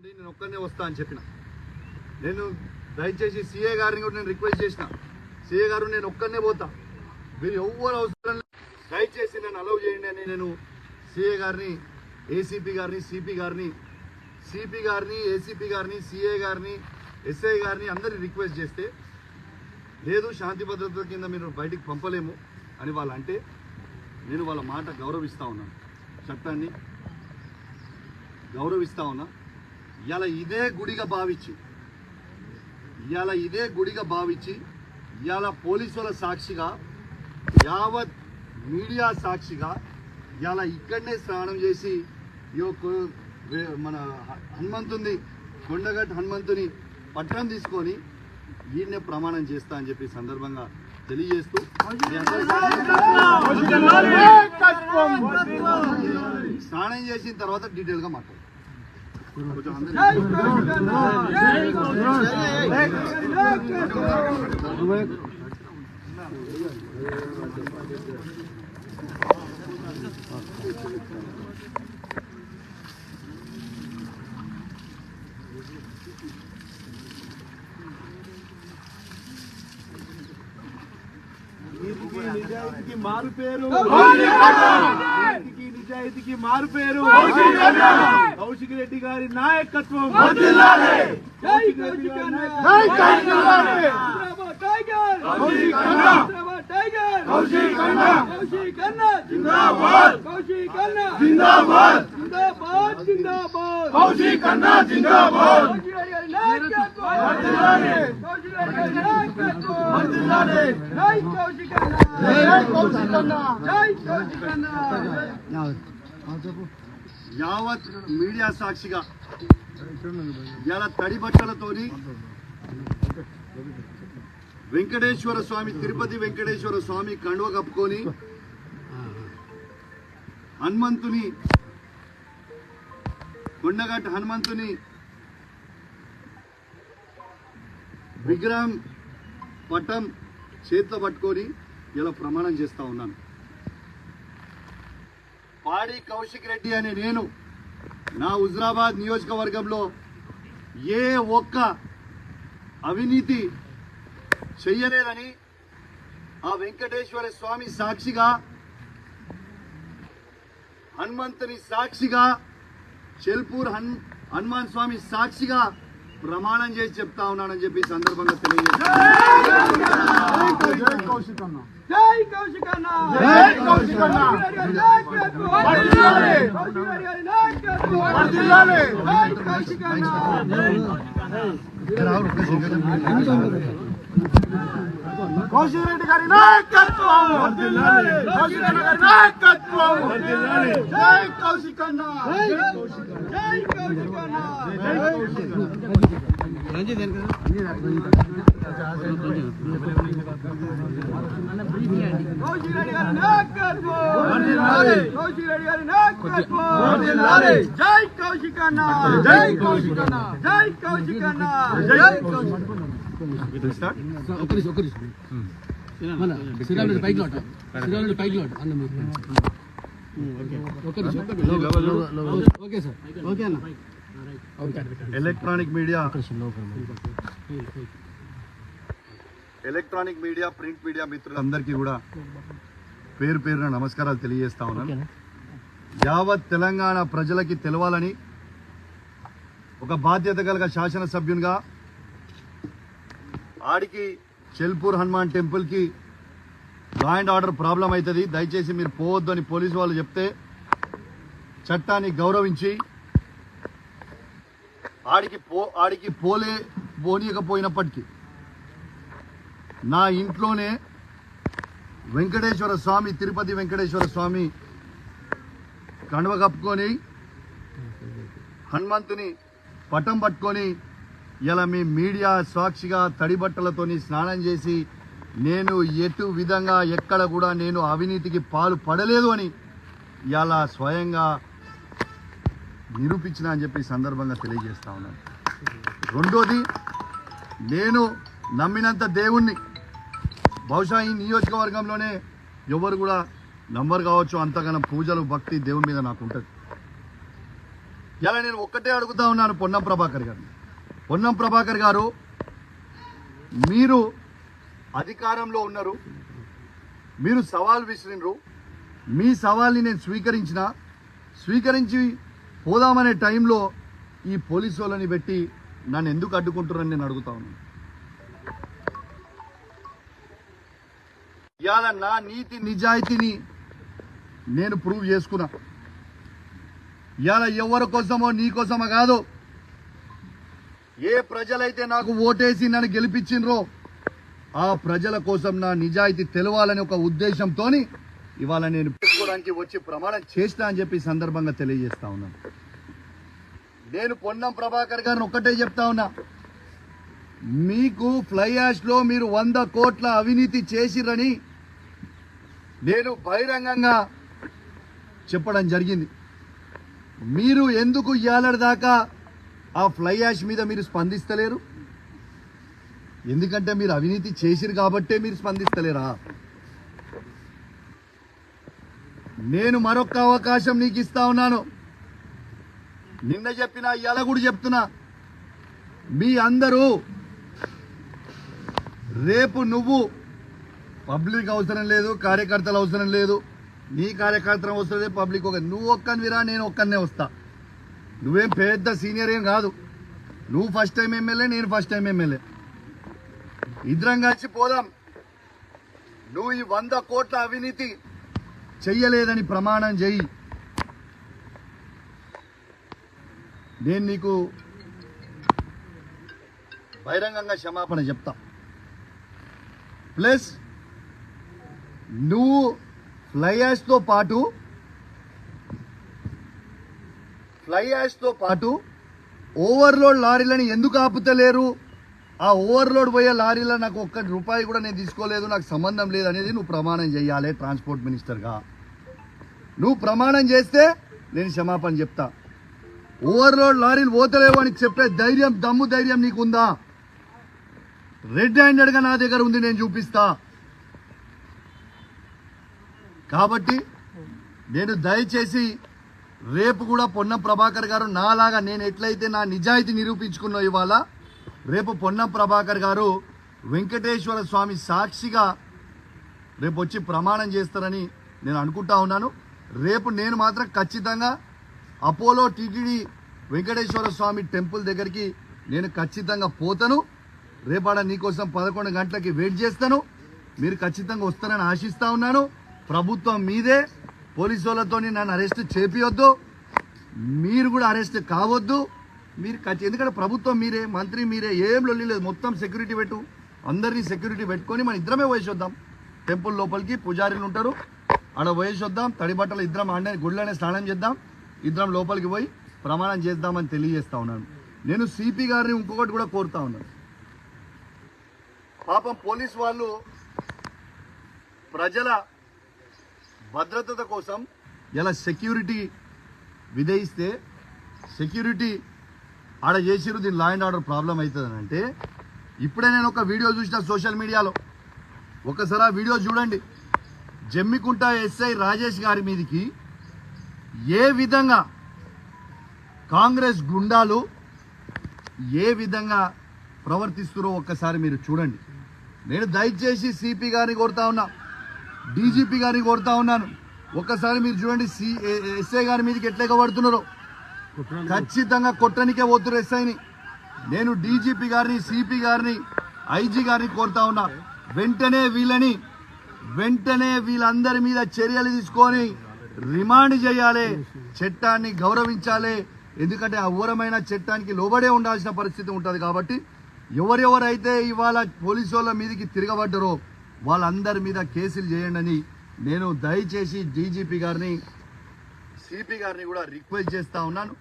ఉండి నేను ఒక్కనే వస్తా అని చెప్పిన. నేను దయచేసి సీఏ గారిని కూడా నేను రిక్వెస్ట్ చేసిన. సీఏ గారు నేను ఒక్కనే పోతా. మీరు ఎవ్వరు అవసరం దయచేసి నన్ను అలౌ చేయండి అని నేను సీఏ గారిని ఏసీపీ గారిని సిపి గారిని సిపి గారిని ఏసీపీ గారిని సిఏ గారిని ఎస్ఐ గారిని అందరిని రిక్వెస్ట్ చేస్తే లేదు శాంతి భద్రతల కింద మీరు బయటికి పంపలేము అని వాళ్ళు అంటే నేను వాళ్ళ మాట గౌరవిస్తా ఉన్నాను. చట్టాన్ని గౌరవిస్తా ఉన్నా. ఇలా ఇదే గుడిగా భావించి ఇవాళ ఇదే గుడిగా భావించి ఇవాళ పోలీసుల సాక్షిగా యావత్ మీడియా సాక్షిగా ఇవాళ ఇక్కడనే స్నానం చేసి మన హనుమంతుని కొండగట్టు హనుమంతుని పట్టణం తీసుకొని వీడినే ప్రమాణం చేస్తా అని చెప్పి సందర్భంగా తెలియజేస్తూ స్నానం చేసిన తర్వాత డీటెయిల్గా మాట్లాడు మారు పేరు నీతికి నిజాయితీకి మారు పేరు. కౌశిక్ రెడ్డి గారి. నాయకత్వం. కౌశిక్ రెడ్డి గారి యావత్ మీడియా సాక్షిగా ఇలా తడి బట్టలతోని వెంకటేశ్వర స్వామి తిరుపతి వెంకటేశ్వర స్వామి కండువ కప్పుకొని హనుమంతుని కొండగట్టు హనుమంతుని విగ్రహం పట్టం చేతిలో పట్టుకొని ఇలా ప్రమాణం చేస్తూ ఉన్నాను. పాడి కౌశిక్ రెడ్డి అనే నేను నా హుజరాబాద్ నియోజకవర్గంలో ఏ ఒక్క అవినీతి చెయ్యలేదని ఆ వెంకటేశ్వర స్వామి సాక్షిగా హనుమంతుని సాక్షిగా చెల్పూర్ హన్ హనుమాన్ స్వామి సాక్షిగా ప్రమాణం చేసి చెప్తా ఉన్నానని చెప్పి ఈ సందర్భంగా తెలియజేస్తాను జై కౌశిక్ రెడ్డి గారి నాయకత్వం. కౌశిక్ అన్న గారి నాయకత్వం. వర్ధిల్లాలి. జై కౌశిక్ అన్న. జై కౌశిక్ అన్న జై కౌశిక్ అన్న జై కౌశిక్ అన్న జై కౌశిక్ అన్న జై శ్రీరాముడు పైకి లోట శ్రీరాముడు పైకి లోట అన్న electronic media. Electronic media print media మిత్రులందరికీ కూడా పేరు పేరున నమస్కారాలు తెలియజేస్తా ఉన్నాను. యావత్ తెలంగాణ ప్రజలకి తెలవాలని ఒక బాధ్యత గల శాసనసభ్యునిగా ఆడికి చెల్పూర్ హనుమాన్ టెంపుల్కి లా అండ్ ఆర్డర్ ప్రాబ్లం అవుతుంది దయచేసి మీరు పోవద్దు అని పోలీసు వాళ్ళు చెప్తే చట్టాన్ని గౌరవించి ఆడికి పో ఆడికి పోలే పోనీయకపోయినప్పటికీ నా ఇంట్లోనే వెంకటేశ్వర స్వామి తిరుపతి వెంకటేశ్వర స్వామి కండువ కప్పుకొని హనుమంతుని పటం పట్టుకొని ఇలా మీ మీడియా సాక్షిగా తడి బట్టలతోని స్నానం చేసి నేను ఎటు విధంగా ఎక్కడ కూడా నేను అవినీతికి పాలు పడలేదు అని ఇలా స్వయంగా నిరూపించిన అని చెప్పి సందర్భంగా తెలియజేస్తా ఉన్నాను. రెండోది నేను నమ్మినంత దేవుణ్ణి బహుశా ఈ నియోజకవర్గంలోనే ఎవరు కూడా నంబర్ కావచ్చు అంతగానం పూజలు భక్తి దేవుని మీద నాకు ఉంటుంది. ఇలా నేను ఒక్కటే అడుగుతా ఉన్నాను పొన్నం ప్రభాకర్ గారు పొన్నం ప్రభాకర్ గారు మీరు అధికారంలో ఉన్నారు. మీరు సవాల్ విసిరినరు. మీ సవాల్ని నేను స్వీకరించిన. స్వీకరించి పోదామనే టైంలో ఈ పోలీసు వాళ్ళని పెట్టి నన్ను ఎందుకు అడ్డుకుంటున్నారని నేను అడుగుతా ఉన్నాను. ఇవాళ నా నీతి నిజాయితీని నేను ప్రూవ్ చేసుకున్నా. ఇవాళ ఎవరి కోసమో నీ కోసమో కాదు. ఏ ప్రజలైతే నాకు ఓటేసి నన్ను గెలిపించిండ్రో ఆ ప్రజల కోసం నా నిజాయితీ తెలవాలని ఒక ఉద్దేశంతో ఇవాళ నేను పెట్టుకోవడానికి వచ్చి ప్రమాణం చేసిన అని చెప్పి సందర్భంగా తెలియజేస్తా ఉన్నాను నేను పొన్నం ప్రభాకర్ గారిని ఒక్కటే చెప్తా ఉన్నా. మీకు ఫ్లై యాష్లో మీరు వంద కోట్ల అవినీతి చేసిరని నేను బహిరంగంగా చెప్పడం జరిగింది. మీరు ఎందుకు ఇయ్యాలడి దాకా ఆ ఫ్లై యాష్ మీద మీరు స్పందిస్తలేరు? ఎందుకంటే మీరు అవినీతి చేసిరు కాబట్టే మీరు స్పందిస్తలేరా? నేను మరొక అవకాశం నీకు ఇస్తా ఉన్నాను. నిన్న చెప్పిన ఇవాళ కూడా చెప్తున్నా. మీ అందరూ రేపు నువ్వు పబ్లిక్ అవసరం లేదు కార్యకర్తలు అవసరం లేదు. నీ కార్యకర్తలు అవసరం లేదు పబ్లిక్ ఒక నువ్వు ఒక్కనివిరా నేను ఒక్కనే వస్తా. నువ్వేం పెద్ద సీనియర్ ఏం కాదు. నువ్వు ఫస్ట్ టైం ఎమ్మెల్యే నేను ఫస్ట్ టైం ఎమ్మెల్యే. ఇద్దరం కలిసి పోదాం. నువ్వు ఈ వంద కోట్ల అవినీతి చెయ్యలేదని ప్రమాణం చెయ్యి. నేను నీకు బహిరంగంగా క్షమాపణ చెప్తా. ప్లస్ నువ్వు ఫ్లై యాష్తో పాటు ఫ్లై యాష్తో పాటు ఓవర్లోడ్ లారీలను ఎందుకు ఆపుతలేరు? ఆ ఓవర్లోడ్ పోయే లారీలో నాకు ఒక్క రూపాయి కూడా నేను తీసుకోలేదు నాకు సంబంధం లేదు అనేది నువ్వు ప్రమాణం చేయాలి ట్రాన్స్పోర్ట్ మినిస్టర్గా నువ్వు ప్రమాణం చేస్తే నేను క్షమాపణ చెప్తా. ఓవర్లోడ్ లారీలు పోతలేవు అని చెప్పే ధైర్యం దమ్ము ధైర్యం నీకుందా? రెడ్ హ్యాండెడ్గా నా దగ్గర ఉంది నేను చూపిస్తా. కాబట్టి నేను దయచేసి రేపు కూడా పొన్నం ప్రభాకర్ గారు నాలాగా నేను ఎట్లయితే నా నిజాయితీ నిరూపించుకున్నా ఇవాళ రేపు పొన్నం ప్రభాకర్ గారు వెంకటేశ్వర స్వామి సాక్షిగా రేపు వచ్చి ప్రమాణం చేస్తారని నేను అనుకుంటా ఉన్నాను. రేపు నేను మాత్రం ఖచ్చితంగా Apollo TTD Venkateswara Swami temple దగ్గరికి నేను ఖచ్చితంగా పోతాను. రేపాడ నీకోసం పదకొండు గంటలకి వెయిట్ చేస్తాను. మీరు ఖచ్చితంగా వస్తారని ఆశిస్తా ఉన్నాను. ప్రభుత్వం మీదే. పోలీసు వాళ్ళతో నన్ను అరెస్ట్ చేపియొద్దు. మీరు కూడా అరెస్ట్ కావద్దు. మీరు ఖచ్చితంగా ఎందుకంటే ప్రభుత్వం మీరే మంత్రి మీరే ఏం లొల్లిలేదు మొత్తం సెక్యూరిటీ పెట్టు. అందరినీ సెక్యూరిటీ పెట్టుకొని మన ఇద్దరమే వయసు వద్దాం. టెంపుల్ లోపలికి పూజారీలు ఉంటారు. ఆడ వయసు వద్దాం. తడి బట్టలు ఇద్దరం ఆడనే గుళ్ళనే స్నానం చేద్దాం. ఇద్దరం లోపలికి పోయి ప్రమాణం చేద్దామని తెలియజేస్తా ఉన్నాను. నేను సిపి గారిని ఇంకొకటి కూడా కోరుతా ఉన్నాను. పాపం పోలీస్ వాళ్ళు ప్రజల భద్రత కోసం ఇలా సెక్యూరిటీ విధయిస్తే సెక్యూరిటీ ఆడ చేసిరు దీని లా అండ్ ఆర్డర్ ప్రాబ్లం అవుతుందని అంటే ఇప్పుడే నేను ఒక వీడియో చూసిన సోషల్ మీడియాలో ఒకసారి ఆ వీడియో చూడండి. జమ్మికుంట ఎస్ఐ రాజేష్ గారి మీదకి ఏ విధంగా కాంగ్రెస్ గుండాలు ఏ విధంగా ప్రవర్తిస్తున్నారో ఒక్కసారి మీరు చూడండి. నేను దయచేసి సిపి గారిని కోరుతా ఉన్నా డీజీపీ గారిని కోరుతా ఉన్నాను. ఒక్కసారి మీరు చూడండి సి ఎస్ఐ గారి మీదకి ఎట్లా ఎగబడుతున్నారో. ఖచ్చితంగా కొట్టనికే పోతున్నారు ఎస్ఐని. నేను డీజీపీ గారిని సిపి గారిని ఐజీ గారిని కోరుతా ఉన్నా. వెంటనే వీళ్ళని వెంటనే వీళ్ళందరి మీద చర్యలు తీసుకొని రిమాండ్ చేయాలి. చట్టాన్ని గౌరవించాలి. ఎందుకంటే ఆ చట్టానికి లోబడే ఉండాల్సిన పరిస్థితి ఉంటుంది కాబట్టి ఎవరెవరైతే ఇవాళ పోలీసు వాళ్ళ మీదకి తిరగబడ్డరో వాళ్ళందరి మీద కేసులు చేయండి అని నేను దయచేసి డీజీపీ గారిని సిపి గారిని కూడా రిక్వెస్ట్ చేస్తా ఉన్నాను.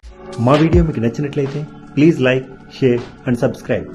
మా వీడియో మీకు నచ్చినట్లయితే please like share and subscribe.